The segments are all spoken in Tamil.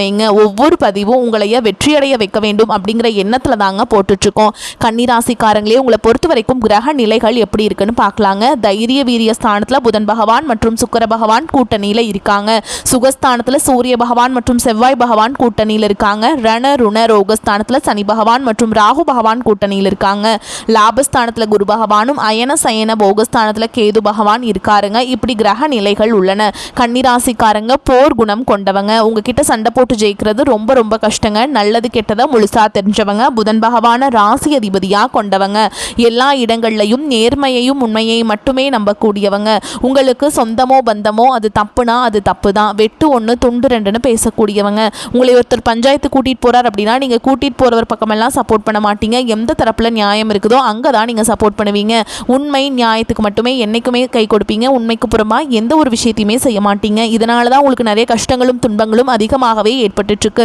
வைங்க. ஒவ்வொரு பதிவும் உங்களைய வெற்றியடைய வைக்க வேண்டும் அப்படிங்கிற எண்ணத்தில் தாங்க போட்டுட்ருக்கோம். கன்னிராசிக்காரங்களே உங்களை பொறுத்த வரைக்கும் கிரக நிலைகள் எப்படி இருக்குன்னு பார்க்கலாங்க. தைரிய வீரிய ஸ்தானத்தில் புதன் பகவான் மற்றும் சுக்கர பகவான் கூட்டணியில் இருக்காங்க. சுகஸ்தானத்தில் சூரிய பகவான் மற்றும் செவ்வாய் பகவான் கூட்டணியில் இருக்காங்க. ரண ருண ரோகஸ்தானத்தில் சனி பகவான் மற்றும் ராகு பகவான் கூட்டணியில் இருக்காங்க. லாபஸ்தானத்தில் குரு பகவானும் அயன சயன போகஸ்தானத்தில் கேது பகவான் இருக்காருங்க. இப்படி கிரக நிலைகள் உள்ளன. கன்னிராசிக்காரங்க போர் குணம் கொண்டவங்க. உங்ககிட்ட சண்டை போட்டு ஜெயிக்கிறது ரொம்ப ரொம்ப கஷ்டங்க. நல்லது கெட்டதை முழுசா தெரிஞ்சவங்க புதன் பகவான ராசி அதிபதியாக கொண்டவங்க. எல்லா இடங்கள்லையும் நேர்மையையும் உண்மையையும் மட்டுமே நம்பக்கூடியவங்க. உங்களுக்கு சொந்தமோ பந்தமோ அது தப்புனா அது தப்பு தான் வெட்டு ஒன்று துண்டு ரெண்டுன்னு பேசக்கூடியவங்க. உங்களை ஒருத்தர் பஞ்சாயத்து கூட்டிகிட்டு போகிறார் அப்படின்னா நீங்கள் கூட்டிகிட்டு போகிறவர் பக்கமெல்லாம் சப்போர்ட் பண்ண மாட்டீங்க. எந்த தரப்பில் நியாயம் இருக்குதோ அங்கே தான் நீங்கள் சப்போர்ட் பண்ணுவீங்க. உண்மை நியாயத்துக்கு மட்டுமே என்றைக்குமே கை கொடுப்பீங்க. உண்மைக்கு புறமா எந்த ஒரு விஷயத்தையுமே செய்ய மாட்டீங்க. இதனால தான் உங்களுக்கு நிறைய கஷ்டங்களும் துன்பங்களும் அதிகமாகவே ஏற்பட்டுருக்கு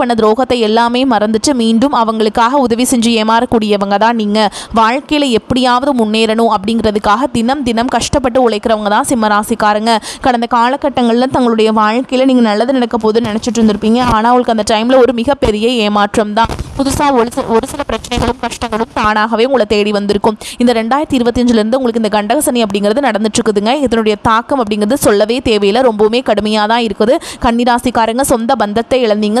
பண்ண துரோகத்தை எல்லாமே மறந்துட்டு மீண்டும் அவங்களுக்காக உதவி செஞ்சு ஏமாறக்கூடியவங்க தான் நீங்கள் வாழ்க்கையில் எப்படியாவது முன்னேறணும் அப்படிங்கிறதுக்காக தினம் தினம் கஷ்டப்பட்டு உழைக்கிறவங்க தான் சிம்மராசிக்காரங்க கடந்த காலகட்டங்களில் தங்களுடைய வாழ்க்கையில் நீங்கள் நல்லது நடக்க போதுன்னு நினச்சிட்டு இருந்திருப்பீங்க. ஆனால் உங்களுக்கு அந்த டைமில் ஒரு மிகப்பெரிய ஏமாற்றம் தான். புதுசாக ஒரு சில ஒரு சில பிரச்சனைகளும் கஷ்டங்களும் தானாகவே உங்களை தேடி வந்திருக்கும். இந்த ரெண்டாயிரத்தி இருபத்தஞ்சிலேருந்து உங்களுக்கு இந்த கண்டகசனி அப்படிங்கிறது நடந்துட்டு இருக்குதுங்க. இதனுடைய தாக்கம் அப்படிங்கிறது சொல்லவே தேவையில்லை. ரொம்பவுமே கடுமையாக தான் இருக்குது. கன்னிராசிக்காரங்க சொந்த பந்தத்தை இழந்தீங்க.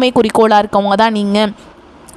குறிக்கோளாக இருக்கவங்க தான் நீங்கள்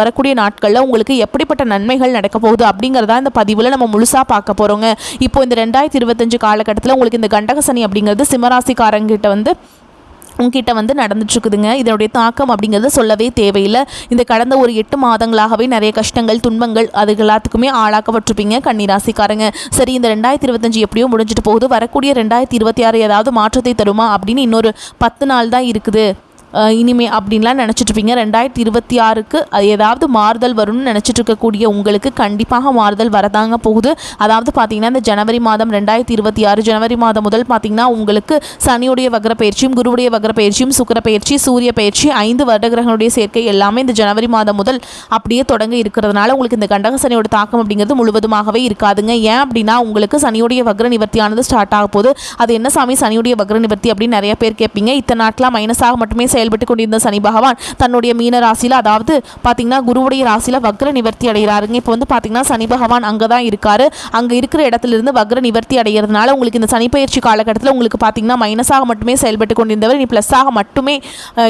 வரக்கூடிய நாட்களில் உங்களுக்கு எப்படிப்பட்ட நன்மைகள் நடக்க போகுது அப்படிங்கிறதா இந்த பதிவில் நம்ம முழுசாக பார்க்க போகிறோங்க இப்போ இந்த ரெண்டாயிரத்தி இருபத்தஞ்சு காலகட்டத்தில் உங்களுக்கு இந்த கண்டகசனி அப்படிங்கிறது சிம்மராசிக்காரங்கிட்ட வந்து உங்ககிட்ட வந்து நடந்துட்டுருக்குதுங்க. இதனுடைய தாக்கம் அப்படிங்கிறது சொல்லவே தேவையில்லை. இந்த கடந்த ஒரு எட்டு மாதங்களாகவே நிறைய கஷ்டங்கள் துன்பங்கள் அது எல்லாத்துக்குமே ஆளாக்கப்பட்டிருப்பீங்க கன்னிராசிக்காரங்க. சரி இந்த ரெண்டாயிரத்தி இருபத்தஞ்சு எப்படியோ முடிஞ்சிட்டு போகுது. வரக்கூடிய ரெண்டாயிரத்தி இருபத்தி ஆறு ஏதாவது மாற்றத்தை தருமா அப்படின்னு இன்னொரு பத்து நாள் தான் இருக்குது. இனிமே அப்படின்லாம் நினச்சிட்ருப்பீங்க. ரெண்டாயிரத்தி இருபத்தி ஆறுக்கு ஏதாவது மாறுதல் வரும்னு நினச்சிட்டு இருக்கக்கூடிய உங்களுக்கு கண்டிப்பாக மாறுதல் வரதாங்க போகுது. அதாவது பார்த்தீங்கன்னா இந்த ஜனவரி மாதம் ரெண்டாயிரத்தி இருபத்தி ஆறு ஜனவரி மாதம் முதல் பார்த்தீங்கன்னா உங்களுக்கு சனியுடைய வக்ர பயிற்சியும் குருவுடைய வக்ர பயிற்சியும் சுக்கர பயிற்சி சூரிய பயிற்சி ஐந்து வருடகிரகங்களுடைய சேர்க்கை எல்லாமே இந்த ஜனவரி மாதம் முதல் அப்படியே தொடங்க இருக்கிறதுனால உங்களுக்கு இந்த கண்டக சனியோட தாக்கம் அப்படிங்கிறது முழுவதுமாகவே இருக்காதுங்க. ஏன் அப்படின்னா உங்களுக்கு சனியுடைய வக்ர நிவர்த்தியானது ஸ்டார்ட் ஆக போகுது. அது என்ன சாமி? சனியுடைய வக்ர நிவர்த்தி அப்படின்னு நிறைய பேர் கேட்பீங்க. இத்தனை நாட்டில் மைனஸாக மட்டுமே செயல் செயல்பட்டு கொண்டிருந்த சனி பகவான் தன்னுடைய மீன ராசியில் அதாவது பார்த்தீங்கன்னா குருவுடைய ராசியில் வக்ர நிவர்த்தி அடைகிறாருங்க இப்போ வந்து பார்த்தீங்கன்னா சனி பகவான் அங்கே தான் இருக்காரு. அங்கே இருக்கிற இடத்துல இருந்து வக்ர நிவர்த்தி அடைகிறதுனால உங்களுக்கு இந்த சனி பயிற்சி காலகட்டத்தில் உங்களுக்கு பார்த்தீங்கன்னா மைனஸாக மட்டுமே செயல்பட்டு கொண்டிருந்தவர். இனி ப்ளஸ்ஸாக மட்டுமே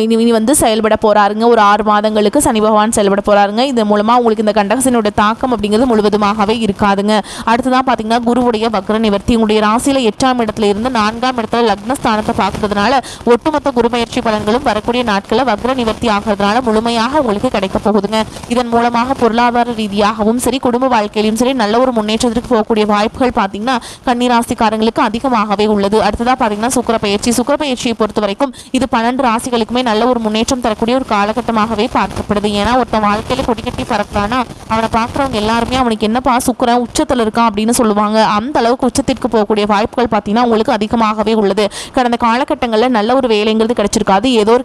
இனி வந்து செயல்பட போகிறாருங்க ஒரு ஆறு மாதங்களுக்கு சனி பகவான் செயல்பட போகிறாருங்க இதன் மூலமாக உங்களுக்கு இந்த கண்டகசனுடைய தாக்கம் அப்படிங்கிறது முழுவதுமாகவே இருக்காதுங்க. அடுத்ததான் பார்த்தீங்கன்னா குருவுடைய வக்ர நிவர்த்தி. உங்களுடைய ராசியில் எட்டாம் இடத்துல இருந்து நான்காம் இடத்துல லக்னஸ்தானத்தை பார்க்கறதுனால ஒட்டுமொத்த குருபயிற்சி பலன்களும் வர வரக்கூடிய நாட்களில் வக்ர நிவர்த்தி ஆகிறதுனால முழுமையாக உங்களுக்கு கிடைக்க போகுதுங்க. இதன் மூலமாக பொருளாதார ரீதியாகவும் சரி குடும்ப வாழ்க்கையிலும் சரி நல்ல ஒரு முன்னேற்றத்திற்கு போகக்கூடிய வாய்ப்புகள் பார்த்தீங்கன்னா கன்னிராசிக்காரங்களுக்கு அதிகமாகவே உள்ளது. அடுத்ததாக பார்த்தீங்கன்னா சுக்கர பயிற்சி. சுக்கர பயிற்சியை பொறுத்த வரைக்கும் இது பன்னெண்டு ராசிகளுக்குமே நல்ல ஒரு முன்னேற்றம் தரக்கூடிய ஒரு காலகட்டமாகவே பார்க்கப்படுது. ஏன்னா ஒருத்தன் வாழ்க்கையில கொடிக்கட்டி பறக்கிறானா அவனை பார்க்குறவங்க எல்லாருமே அவனுக்கு என்னப்பா சுக்கரன் உச்சத்தில் இருக்கான் அப்படின்னு சொல்லுவாங்க. அந்த அளவுக்கு உச்சத்திற்கு போகக்கூடிய வாய்ப்புகள் பார்த்தீங்கன்னா உங்களுக்கு அதிகமாகவே உள்ளது. கடந்த காலகட்டங்களில் நல்ல ஒரு வேலைங்கிறது கிடைச்சிருக்காது. ஏதோ ஒரு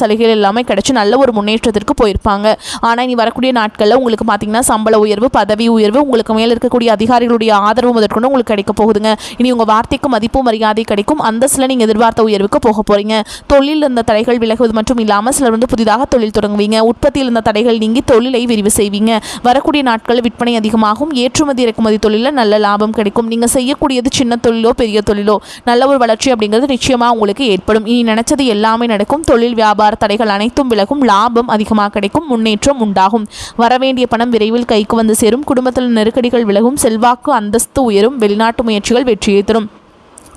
சலுகைகள் எல்லாமே கிடைச்சி நல்ல ஒரு முன்னேற்றத்திற்கு போயிருப்பாங்க. ஆனால் இனி வரக்கூடிய நாட்களில் உங்களுக்கு பார்த்தீங்கன்னா சம்பள உயர்வு பதவி உயர்வு உங்களுக்கு மேலே இருக்கக்கூடிய அதிகாரிகளுடைய ஆதரவு முதற்கொண்டு உங்களுக்கு கிடைக்க போகுதுங்க. இனி உங்கள் வார்த்தைக்கு மதிப்பு மரியாதை கிடைக்கும். அந்தஸ்தில் நீங்கள் எதிர்பார்த்த உயர்வுக்கு போக போகிறீங்க தொழில் இருந்த தடைகள் விலகுவது மட்டும் இல்லாமல் சிலர் வந்து புதிதாக தொழில் தொடங்குவீங்க. உற்பத்தியில் இருந்த தடைகள் நீங்கி தொழிலை விரிவு செய்வீங்க. வரக்கூடிய நாட்களில் விற்பனை அதிகமாகும். ஏற்றுமதி இறக்குமதி தொழிலில் நல்ல லாபம் கிடைக்கும். நீங்கள் செய்யக்கூடியது சின்ன தொழிலோ பெரிய தொழிலோ நல்ல ஒரு வளர்ச்சி அப்படிங்கிறது நிச்சயமாக உங்களுக்கு ஏற்படும். இனி நினைச்சது எல்லாமே நடக்கும். தொழில் வியாபார தடைகள் அனைத்தும் விலகும் லாபம் அதிகமாக கிடைக்கும் முன்னேற்றம் உண்டாகும். வரவேண்டிய பணம் விரைவில் கைக்கு வந்து சேரும். குடும்பத்தில் நெருக்கடிகள் விலகும். செல்வாக்கு அந்தஸ்து உயரும். வெளிநாட்டு முயற்சிகள் வெற்றியை தரும்.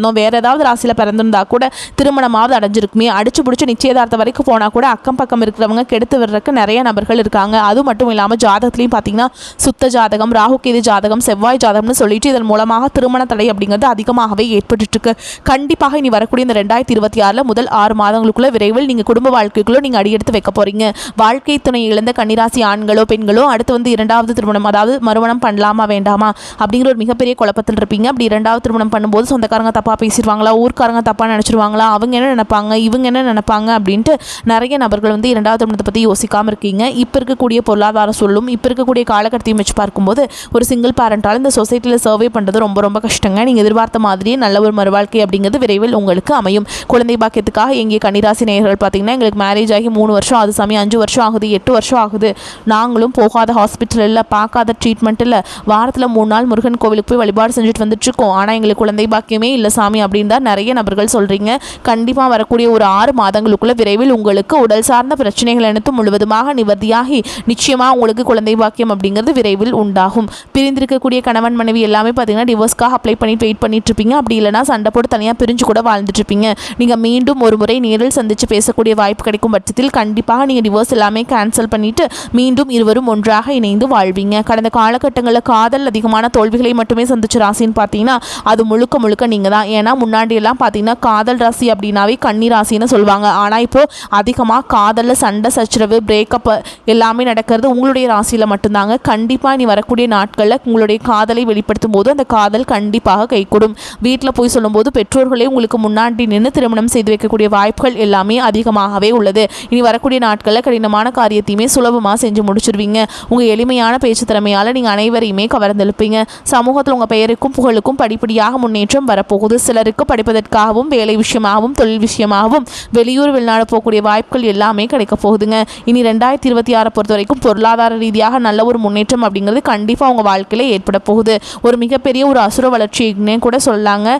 பிறந்தோம் வேற ஏதாவது ராசியில் பிறந்திருந்தா கூட திருமணமாவது அடைஞ்சிருக்குமே. அடிச்சு பிடிச்சி நிச்சயதார்த்தம் வரைக்கும் போனால் கூட அக்கம் பக்கம் இருக்கிறவங்க கெடுத்து விடுறதுக்கு நிறைய நபர்கள் இருக்காங்க. அது மட்டும் இல்லாமல் ஜாதகத்துலையும் பார்த்தீங்கன்னா சுத்த ஜாதகம் ராகுகேது ஜாதகம் செவ்வாய் ஜாதகம்னு சொல்லிட்டு இதன் மூலமாக திருமண தடை அப்படிங்கிறது அதிகமாகவே ஏற்பட்டுருக்கு கண்டிப்பாக இனி வரக்கூடிய இந்த ரெண்டாயிரத்தி இருபத்தி ஆறில் முதல் ஆறு மாதங்களுக்குள்ள விரைவில் நீங்கள் குடும்ப வாழ்க்கைக்குள்ளே நீங்கள் அடியெடுத்து வைக்க போறீங்க. வாழ்க்கை துணை இழந்த கன்னிராசி ஆண்களோ பெண்களோ அடுத்து வந்து இரண்டாவது திருமணம் அதாவது மறுமணம் பண்ணலாமா வேண்டாமா அப்படிங்கிற ஒரு மிகப்பெரிய குழப்பத்தில் இருப்பீங்க. அப்படி இரண்டாவது திருமணம் பண்ணும்போது சொந்தக்காரங்க தப்பாக பேசிடுவாங்களா ஊர்க்காரங்க தப்பாக நினச்சிருவாங்களா? அவங்க என்ன நினைப்பாங்க? இவங்க என்ன நினைப்பாங்க? அப்படின்ட்டு நிறைய நபர்கள் வந்து இரண்டாவது திருமணத்தை பற்றி யோசிக்காமல் இருக்கீங்க. இப்போ இருக்கக்கூடிய பொருளாதார சொல்லும் இப்போ இருக்கக்கூடிய காலகட்டத்தையும் வச்சு பார்க்கும்போது ஒரு சிங்கிள் பேரண்டால் இந்த சொசைட்டியில் சர்வே பண்ணுறது ரொம்ப ரொம்ப கஷ்டங்க. நீங்கள் எதிர்பார்த்த மாதிரியே நல்ல ஒரு மறுவாழ்க்கை அப்படிங்கிறது விரைவில் உங்களுக்கு அமையும். குழந்தை பாக்கியத்துக்காக எங்கே கன்னிராசி நேயர்கள் பார்த்தீங்கன்னா எங்களுக்கு மேரேஜ் ஆகி மூணு வருஷம் அது சமயம் அஞ்சு வருஷம் ஆகுது எட்டு வருஷம் ஆகுது. நாங்களும் போகாத ஹாஸ்பிட்டலில் பார்க்காத ட்ரீட்மெண்ட் இல்லை வாரத்தில் மூணு நாள் முருகன் கோவிலுக்கு போய் வழிபாடு செஞ்சுட்டு வந்துட்டு இருக்கோம். ஆனால் எங்களுக்கு குழந்தை பாக்கியமே இல்லை சாமி அப்படின்னு தான் நிறைய நபர்கள் சொல்கிறீங்க கண்டிப்பாக வரக்கூடிய ஒரு ஆறு மாதங்களுக்குள்ள விரைவில் உங்களுக்கு உடல் சார்ந்த பிரச்சனைகள் அனைத்தும் முழுவதுமாக நிவர்த்தியாகி நிச்சயமாக உங்களுக்கு குழந்தை பாக்கியம் அப்படிங்கிறது விரைவில் உண்டாகும். பிரிந்திருக்கக்கூடிய கணவன் மனைவி எல்லாமே பார்த்தீங்கன்னா டிவோர்ஸ்க்காக அப்ளை பண்ணிட்டு வெயிட் பண்ணிட்டு இருப்பீங்க அப்படி இல்லைனா சண்டை போட்டு தனியாக பிரிஞ்சு கூட வாழ்ந்துட்டு இருப்பீங்க நீங்கள் மீண்டும் ஒரு முறை நேரில் சந்தித்து பேசக்கூடிய வாய்ப்பு கிடைக்கும் பட்சத்தில் கண்டிப்பாக நீங்கள் டிவோர்ஸ் எல்லாமே கேன்சல் பண்ணிவிட்டு மீண்டும் இருவரும் ஒன்றாக இணைந்து வாழ்வீங்க. கடந்த காலகட்டங்களில் காதல் அதிகமான தோல்விகளை மட்டுமே சந்திச்ச ராசின்னு பார்த்தீங்கன்னா அது முழுக்க முழுக்க நீங்கள் தான் ஏன்னா முன்னாடியெல்லாம் பார்த்தீங்கன்னா காதல் ராசி அப்படின்னாவே கன்னி ராசின்னு சொல்லுவாங்க. ஆனால் இப்போது அதிகமாக காதலில் சண்டை சச்சரவு பிரேக்கப் எல்லாமே நடக்கிறது உங்களுடைய ராசியில் மட்டும்தாங்க. கண்டிப்பாக நீ வரக்கூடிய நாட்களில் உங்களுடைய காதலை வெளிப்படுத்தும் போது அந்த காதல் கண்டிப்பாக கைகூடும். வீட்டில் போய் சொல்லும்போது பெற்றோர்களே உங்களுக்கு முன்னாடி நின்று திருமணம் செய்து வைக்கக்கூடிய வாய்ப்புகள் எல்லாமே அதிகமாகவே உள்ளது. இனி வரக்கூடிய நாட்களில் கடினமான காரியத்தையுமே சுலபமாக செஞ்சு முடிச்சிருவீங்க. உங்கள் எளிமையான பேச்சு திறமையால் நீங்கள் அனைவரையுமே கவர்ந்தெழுப்பீங்க. சமூகத்தில் உங்கள் பெயருக்கும் புகழுக்கும் படிப்படியாக முன்னேற்றம் வரப்போகுது. சிலருக்கு படிப்பதற்காகவும் வேலை விஷயமாகவும் தொழில் விஷயமாகவும் வெளியூர் வெளிநாடு போகக்கூடிய வாய்ப்புகள் எல்லாமே கிடைக்க போகுதுங்க. இனி ரெண்டாயிரத்தி இருபத்தி ஆறை பொறுத்த வரைக்கும் பொருளாதார ரீதியாக நல்ல ஒரு முன்னேற்றம் அப்படிங்கிறது கண்டிப்பாக அவங்க வாழ்க்கையில் ஏற்பட போகுது. ஒரு மிகப்பெரிய ஒரு அசுர வளர்ச்சின்னே கூட சொல்லாங்க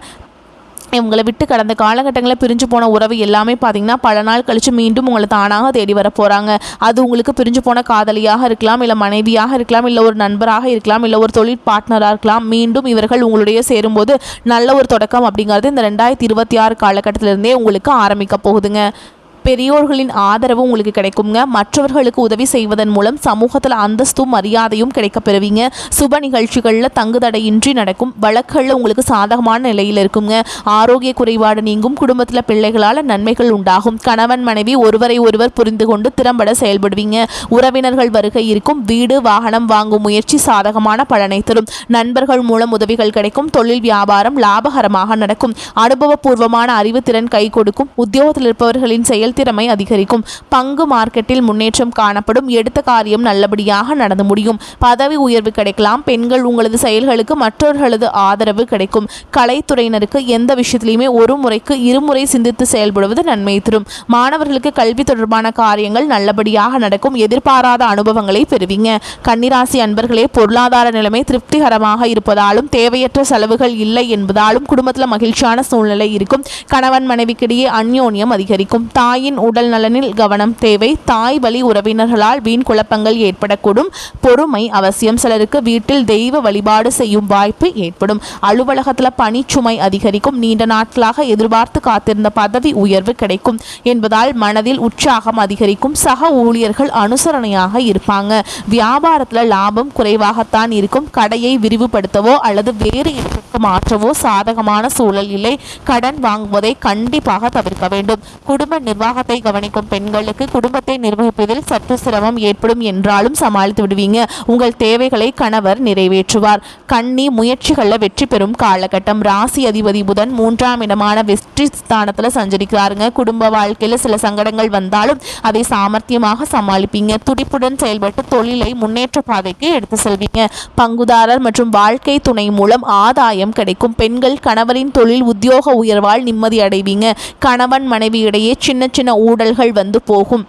இவங்களை விட்டு கடந்த காலகட்டங்களில் பிரிஞ்சு போன உறவு எல்லாமே பார்த்தீங்கன்னா பல நாள் கழித்து மீண்டும் உங்களை தானாக தேடி வர போகிறாங்க அது உங்களுக்கு பிரிஞ்சு போன காதலியாக இருக்கலாம் இல்லை மனைவியாக இருக்கலாம் இல்லை ஒரு நண்பராக இருக்கலாம் இல்லை ஒரு தொழில் பார்ட்னராக இருக்கலாம். மீண்டும் இவர்கள் உங்களுடைய சேரும்போது நல்ல ஒரு தொடக்கம் அப்படிங்கிறது இந்த ரெண்டாயிரத்தி இருபத்தி ஆறு காலகட்டத்திலிருந்தே உங்களுக்கு ஆரம்பிக்க போகுதுங்க. பெரியோர்களின் ஆதரவு உங்களுக்கு கிடைக்குங்க. மற்றவர்களுக்கு உதவி செய்வதன் மூலம் சமூகத்தில் அந்தஸ்தும் மரியாதையும் கிடைக்க பெறுவீங்க சுப நிகழ்ச்சிகளில் தங்குதடையின்றி நடக்கும். வழக்குகளில் உங்களுக்கு சாதகமான நிலையில் இருக்குங்க. ஆரோக்கிய குறைபாடு நீங்கும். குடும்பத்தில் பிள்ளைகளால் நன்மைகள் உண்டாகும். கணவன் மனைவி ஒருவரை ஒருவர் புரிந்து கொண்டு திறம்பட செயல்படுவீங்க. உறவினர்கள் வருகை இருக்கும். வீடு வாகனம் வாங்கும் முயற்சி சாதகமான பலனை தரும். நண்பர்கள் மூலம் உதவிகள் கிடைக்கும். தொழில் வியாபாரம் லாபகரமாக நடக்கும். அனுபவபூர்வமான அறிவுத்திறன் கை கொடுக்கும். உத்தியோகத்தில் இருப்பவர்களின் செயல் செயல்திறமை அதிகரிக்கும். பங்கு மார்க்கெட்டில் முன்னேற்றம் காணப்படும். எடுத்த காரியம் நல்லபடியாக நடந்து முடியும். பதவி உயர்வு கிடைக்கலாம். பெண்கள் உங்களது செயல்களுக்கு மற்றவர்களது ஆதரவு கிடைக்கும். கலைத்துறையினருக்கு எந்த விஷயத்திலையுமே ஒரு முறைக்கு இருமுறை சிந்தித்து செயல்படுவது நன்மை தரும். மாணவர்களுக்கு கல்வி தொடர்பான காரியங்கள் நல்லபடியாக நடக்கும். எதிர்பாராத அனுபவங்களை பெறுவீங்க. கன்னிராசி அன்பர்களே பொருளாதார நிலைமை திருப்திகரமாக இருப்பதாலும் தேவையற்ற செலவுகள் இல்லை என்பதாலும் குடும்பத்தில் மகிழ்ச்சியான சூழ்நிலை இருக்கும். கணவன் மனைவிக்கிடையே அந்யோன்யம் அதிகரிக்கும். தாய் தாயின் உடல் நலனில் கவனம் தேவை. தாய் வழி உறவினர்களால் வீண் குழப்பங்கள் ஏற்படக்கூடும். பொறுமை அவசியம். சிலருக்கு வீட்டில் தெய்வ வழிபாடு செய்யும் வாய்ப்பு ஏற்படும். அலுவலகத்தில் பணிச்சுமை அதிகரிக்கும். நீண்ட நாட்களாக எதிர்பார்த்து காத்திருந்த பதவி உயர்வு கிடைக்கும் என்பதால் மனதில் உற்சாகம் அதிகரிக்கும். சக ஊழியர்கள் அனுசரணையாக இருப்பாங்க. வியாபாரத்தில் லாபம் குறைவாகத்தான் இருக்கும். கடையை விரிவுபடுத்தவோ அல்லது வேறு இடத்துக்கு மாற்றவோ சாதகமான சூழல் இல்லை. கடன் வாங்குவதை கண்டிப்பாக தவிர்க்க வேண்டும். குடும்ப நிர்வாக விவாகத்தை கவனிக்கும் பெண்களுக்கு குடும்பத்தை நிர்வகிப்பதில் சற்று சிரமம் ஏற்படும் என்றாலும் சமாளித்து விடுவீங்க. உங்கள் தேவைகளை கணவர் நிறைவேற்றுவார். கண்ணி முயற்சிகளில் வெற்றி பெறும் காலகட்டம். ராசி அதிபதி புதன் மூன்றாம் இடமான வெற்றி ஸ்தானத்தில் சஞ்சரிக்கிறாருங்க. குடும்ப வாழ்க்கையில் சில சங்கடங்கள் வந்தாலும் அதை சாமர்த்தியமாக சமாளிப்பீங்க. துடிப்புடன் செயல்பட்டு தொழிலை முன்னேற்ற பாதைக்கு எடுத்து செல்வீங்க. பங்குதாரர் மற்றும் வாழ்க்கை துணை மூலம் ஆதாயம் கிடைக்கும். பெண்கள் கணவரின் தொழில் உத்தியோக உயர்வால் நிம்மதி அடைவீங்க. கணவன் மனைவி இடையே சின்ன சின்ன ஊழல்கள் வந்து போகும்.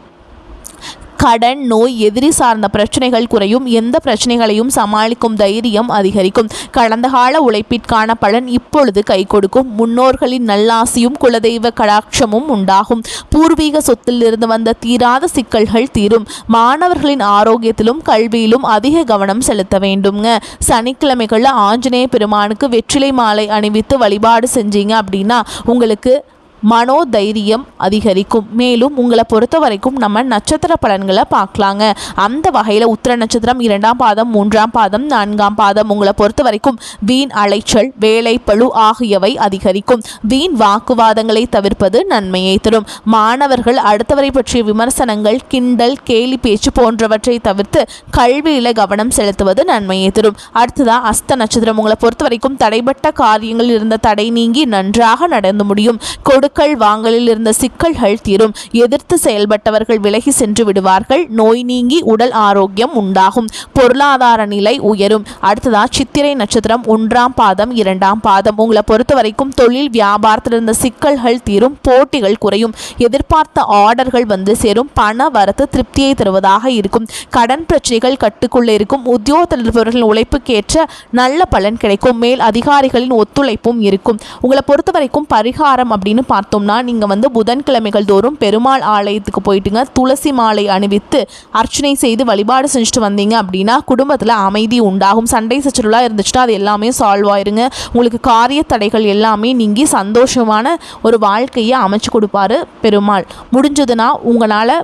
கடன் நோய் எதிரி சார்ந்த பிரச்சனைகள் குறையும். எந்த பிரச்சனைகளையும் சமாளிக்கும் தைரியம் அதிகரிக்கும். கடந்த கால உழைப்பிற்கான பலன் இப்பொழுது கை கொடுக்கும். முன்னோர்களின் நல்லாசியும் குலதெய்வ கடாட்சமும் உண்டாகும். பூர்வீக சொத்திலிருந்து வந்த தீராத சிக்கல்கள் தீரும். மாணவர்களின் ஆரோக்கியத்திலும் கல்வியிலும் அதிக கவனம் செலுத்த வேண்டுங்க சனிக்கிழமைகளில் ஆஞ்சநேய பெருமானுக்கு வெற்றிலை மாலை அணிவித்து வழிபாடு செஞ்சீங்க அப்படின்னா உங்களுக்கு மனோதைரியம் அதிகரிக்கும். மேலும் உங்களை பொறுத்த வரைக்கும் நம்ம நட்சத்திர பலன்களை பார்க்கலாங்க. அந்த வகையில் உத்திர நட்சத்திரம் இரண்டாம் பாதம் மூன்றாம் பாதம் நான்காம் பாதம் உங்களை பொறுத்த வரைக்கும் வீண் அலைச்சல் வேலை பழு ஆகியவை அதிகரிக்கும். வீண் வாக்குவாதங்களை தவிர்ப்பது நன்மையை தரும். மாணவர்கள் அடுத்தவரை பற்றிய விமர்சனங்கள் கிண்டல் கேலி பேச்சு போன்றவற்றை தவிர்த்து கல்வியில் கவனம் செலுத்துவது நன்மையை தரும். அடுத்ததான் அஸ்த நட்சத்திரம். உங்களை பொறுத்த வரைக்கும் தடைபட்ட காரியங்களில் இருந்த தடை நீங்கி நன்றாக நடந்து முடியும். கொடு கொடுக்கல் வாங்கலில் இருந்த சிக்கல்கள் தீரும். எதிர்த்து செயல்பட்டவர்கள் விலகி சென்று விடுவார்கள். நோய் நீங்கி உடல் ஆரோக்கியம் உண்டாகும். பொருளாதார நிலை உயரும். அடுத்ததா சித்திரை நட்சத்திரம் ஒன்றாம் பாதம் இரண்டாம் பாதம். உங்களை பொறுத்த வரைக்கும் தொழில் வியாபாரத்தில் இருந்த சிக்கல்கள் தீரும். போட்டிகள் குறையும். எதிர்பார்த்த ஆர்டர்கள் வந்து சேரும். பண வரத்து திருப்தியை தருவதாக இருக்கும். கடன் பிரச்சனைகள் கட்டுக்குள்ளே இருக்கும். உத்தியோகத்தில் இருப்பவர்கள் உழைப்புக்கேற்ற நல்ல பலன் கிடைக்கும். மேல் அதிகாரிகளின் ஒத்துழைப்பும் இருக்கும். உங்களை பொறுத்த வரைக்கும் பரிகாரம் அப்படின்னு பார்த்தோம்னா நீங்கள் வந்து புதன்கிழமைகள் தோறும் பெருமாள் ஆலயத்துக்கு போயிட்டுங்க துளசி மாலை அணிவித்து அர்ச்சனை செய்து வழிபாடு செஞ்சுட்டு வந்தீங்க அப்படின்னா குடும்பத்தில் அமைதி உண்டாகும். சண்டை சச்சரவுலாம் இருந்துச்சுன்னா அது எல்லாமே சால்வ் ஆயிருங்க. உங்களுக்கு காரிய தடைகள் எல்லாமே நீங்கி சந்தோஷமான ஒரு வாழ்க்கையை அமைச்சு கொடுப்பாரு பெருமாள். முடிஞ்சதுன்னா உங்களால்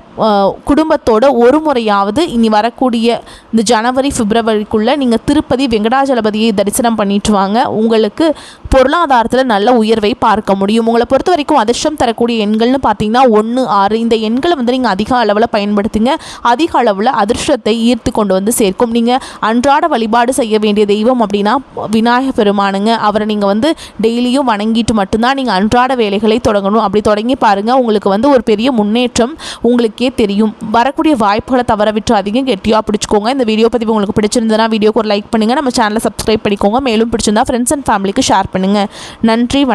குடும்பத்தோட ஒரு முறையாவது இனி வரக்கூடிய இந்த ஜனவரி பிப்ரவரிக்குள்ளே நீங்கள் திருப்பதி வெங்கடாஜலபதியை தரிசனம் பண்ணிட்டு வாங்க. உங்களுக்கு பொருளாதாரத்தில் நல்ல உயர்வை பார்க்க முடியும். உங்களை பொறுத்த வரைக்கும் அதிர்ஷ்டம் தரக்கூடிய எண்கள்னு பார்த்தீங்கன்னா ஒன்று ஆறு. இந்த எண்களை வந்து நீங்கள் அதிக அளவில் பயன்படுத்துங்க. அதிக அளவில் அதிர்ஷ்டத்தை ஈர்த்து கொண்டு வந்து சேர்க்கும். நீங்கள் அன்றாட வழிபாடு செய்ய வேண்டிய தெய்வம் அப்படின்னா விநாயக பெருமானுங்க. அவரை நீங்கள் வந்து டெய்லியும் வணங்கிட்டு மட்டும்தான் நீங்கள் அன்றாட வேலைகளை தொடங்கணும். அப்படி தொடங்கி பாருங்கள் உங்களுக்கு வந்து ஒரு பெரிய முன்னேற்றம் உங்களுக்கே தெரியும். வரக்கூடிய வாய்ப்புகளை தவற விட்டுறாதீங்க. கெட்டியாக பிடிச்சிக்கோங்க. இந்த வீடியோ பதிவு உங்களுக்கு பிடிச்சிருந்ததுன்னா வீடியோக்கு ஒரு லைக் பண்ணுங்கள் நம்ம சேனலை சப்ஸ்கிரைப் பண்ணிக்கோங்க. மேலும் பிடிச்சிருந்தா ஃப்ரெண்ட்ஸ் அண்ட் ஃபேமிலிக்கு ஷேர் பண்ணுங்கள் நன்றி